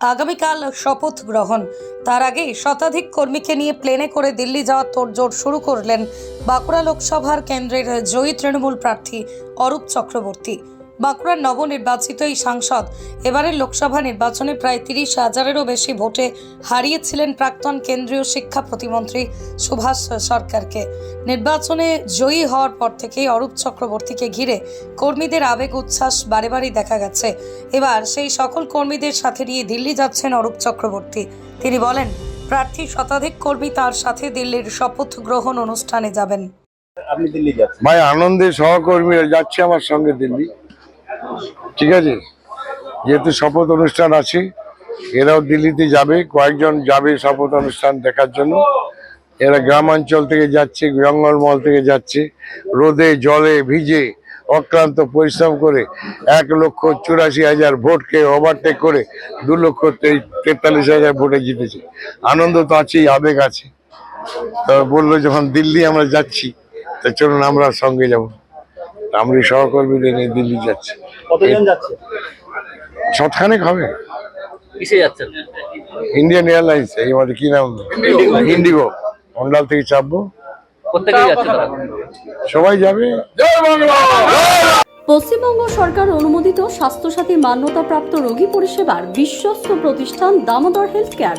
আগামীকাল শপথ গ্রহণ। তার আগে শতাধিক কর্মীকে নিয়ে প্লেনে করে দিল্লি যাওয়ার তোড়জোড় শুরু করলেন বাঁকুড়া লোকসভার কেন্দ্রের জয়ী তৃণমূল প্রার্থী অরূপ চক্রবর্তী। বাঁকুড়ার নবনির্বাচিত এই সাংসদ এবারের লোকসভা নির্বাচনে প্রায় তিরিশ হাজারেরও বেশি ভোটে হারিয়েছিলেন প্রাক্তন কেন্দ্রীয় শিক্ষা প্রতিমন্ত্রী সুভাষ সরকারকে। নির্বাচনে জয়ী হওয়ার পর থেকেই অরূপ চক্রবর্তীকে ঘিরে কর্মীদের আবেগ উচ্ছ্বাস বারে বারেই দেখা গেছে। এবার সেই সকল কর্মীদের সাথে নিয়ে দিল্লি যাচ্ছেন অরূপ চক্রবর্তী। তিনি বলেন প্রার্থী শতাধিক কর্মী তার সাথে দিল্লির শপথ গ্রহণ অনুষ্ঠানে যাবেন। আপনি দিল্লি যাচ্ছেন? ভাই আনন্দে সহকর্মীরা যাচ্ছে আমার সঙ্গে দিল্লি। ঠিক আছে? যেহেতু শপথ অনুষ্ঠান আছে, এরাও দিল্লিতে যাবে, কয়েকজন যাবে শপথ অনুষ্ঠান দেখার জন্য। এরা গ্রামাঞ্চল থেকে যাচ্ছে জঙ্গলমহল থেকে যাচ্ছে, রোদে, জলে ভিজে, অক্লান্ত পরিশ্রম করে এক লক্ষ চুরাশি হাজার ভোটকে ওভারটেক করে দু লক্ষ তেতাল্লিশ হাজার ভোটে জিতেছে। আনন্দ তো আছেই, আবেগ আছে। তা বলল যখন দিল্লি আমরা যাচ্ছি, তা চলুন আমরা সঙ্গে যাব। আমরা সহকর্মীদের নিয়ে দিল্লি যাচ্ছি। কতজন যাচ্ছে? শতখানেক হবে। কিসে যাচ্ছেন? ইন্ডিয়ান এয়ারলাইন্স এই আমাদের কি নাম? ইন্ডিগো মন্ডাল থেকে চাপবো। সবাই যাবে। পশ্চিমবঙ্গ সরকার অনুমোদিত স্বাস্থ্যসাথী মান্যতাপ্রাপ্ত রোগী পরিষেবার বিশ্বস্ত প্রতিষ্ঠান দামোদর হেলথ কেয়ার।